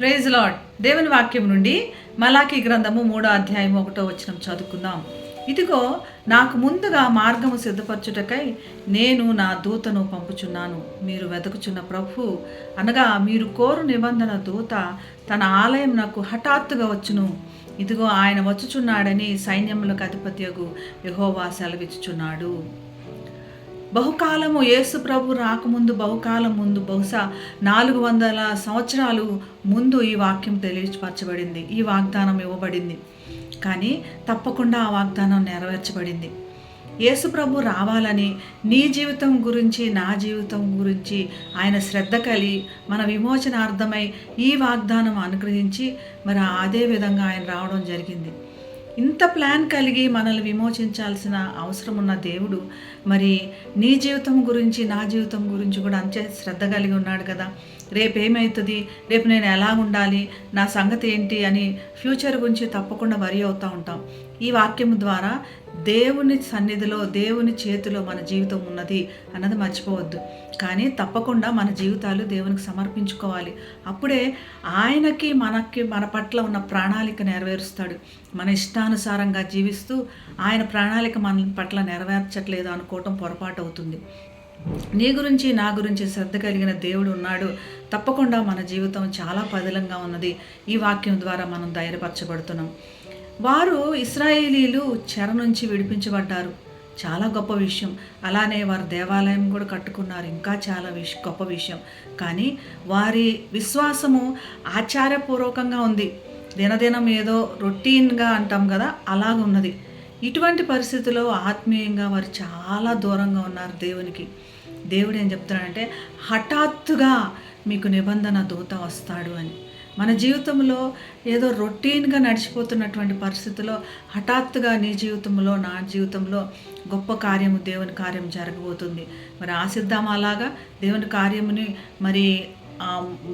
Praise lord దేవుని వాక్యం నుండి మలాకి గ్రంథము మూడో అధ్యాయం ఒకటో వచనం చదువుకుందాం. ఇదిగో నాకు ముందుగా మార్గము సిద్ధపరచుటకై నేను నా దూతను పంపుచున్నాను. మీరు వెతుకుచున్న ప్రభు అనగా మీరు కోరు నిబంధన దూత తన ఆలయం నాకు హఠాత్తుగా వచ్చును. ఇదిగో ఆయన వచ్చుచున్నాడని సైన్యములకు అధిపత్యకు యహోవా సెలవిచ్చుచున్నాడు. బహుకాలము యేసు ప్రభు రాకముందు బహుకాలం ముందు బహుశా నాలుగు వందల సంవత్సరాలు ముందు ఈ వాక్యం తెలియపరచబడింది ఈ వాగ్దానం ఇవ్వబడింది. కానీ తప్పకుండా ఆ వాగ్దానం నెరవేర్చబడింది. యేసుప్రభు రావాలని నీ జీవితం గురించి నా జీవితం గురించి ఆయన శ్రద్ధ కలిగి మన విమోచనార్థమై ఈ వాగ్దానం అనుగ్రహించి మరి అదే విధంగా ఆయన రావడం జరిగింది. ఇంత ప్లాన్ కలిగి మనల్ని విమోచించాల్సిన అవసరం ఉన్న దేవుడు మరి నీ జీవితం గురించి నా జీవితం గురించి కూడా అంతే శ్రద్ధ కలిగి ఉన్నాడు కదా. రేపు ఏమవుతుంది రేపు నేను ఎలా ఉండాలి? నా సంగతి ఏంటి? అని ఫ్యూచర్ గురించి తప్పకుండా వరి అవుతూ ఉంటాం. ఈ వాక్యం ద్వారా దేవుని సన్నిధిలో దేవుని చేతిలో మన జీవితం ఉన్నది అన్నది మర్చిపోవద్దు. కానీ తప్పకుండా మన జీవితాలు దేవునికి సమర్పించుకోవాలి. అప్పుడే ఆయనకి మనకి మన పట్ల ఉన్న ప్రణాళిక నెరవేరుస్తాడు. మన ఇష్టానుసారంగా జీవిస్తూ ఆయన ప్రణాళిక మన పట్ల నెరవేర్చట్లేదు అనుకోవటం పొరపాటు అవుతుంది నీ గురించి నా గురించి శ్రద్ధ కలిగిన దేవుడు ఉన్నాడు. తప్పకుండా మన జీవితం చాలా పదిలంగా ఉన్నది. ఈ వాక్యం ద్వారా మనం ధైర్యపరచబడుతున్నాం. వారు ఇస్రాయేలీలు చెర నుంచి విడిపించబడ్డారు. చాలా గొప్ప విషయం. అలానే వారు దేవాలయం కూడా కట్టుకున్నారు. ఇంకా చాలా విష గొప్ప విషయం. కానీ వారి విశ్వాసము ఆచారపూర్వకంగా ఉంది. దినదినం ఏదో రొటీన్గా అంటాం కదా అలాగ ఉన్నది ఇటువంటి పరిస్థితుల్లో ఆత్మీయంగా వారు చాలా దూరంగా ఉన్నారు దేవునికి. దేవుడు ఏం చెప్తున్నాడంటే హఠాత్తుగా మీకు నిబంధన దూత వస్తాడు అని. మన జీవితంలో ఏదో రొటీన్గా నడిచిపోతున్నటువంటి పరిస్థితిలో హఠాత్తుగా నీ జీవితంలో నా జీవితంలో గొప్ప కార్యము దేవుని కార్యం జరగబోతుంది. మరి ఆశిద్దాం అలాగా? దేవుని కార్యముని మరి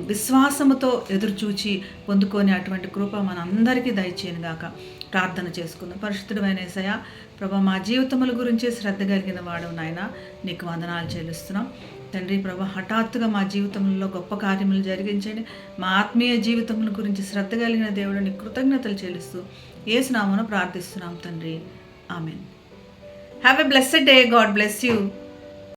విశ్వాసముతో ఎదురుచూచి పొందుకొని అటువంటి కృప మనందరికీ దయచేయను గాక. ప్రార్థన చేసుకుందాం. పరిశుద్ధుడైన ఏసయ ప్రభా మా జీవితముల గురించి శ్రద్ధ కలిగిన వాడు నాయన నీకు వందనాలు చెల్లిస్తున్నాం. తండ్రి ప్రభా హఠాత్తుగా మా జీవితంలో గొప్ప కార్యములు జరిగించండి. మా ఆత్మీయ జీవితముల గురించి శ్రద్ధ కలిగిన దేవుడిని కృతజ్ఞతలు చెల్లిస్తూ ఏసునామను ప్రార్థిస్తున్నాం తండ్రి. Amen. Have a blessed day God bless you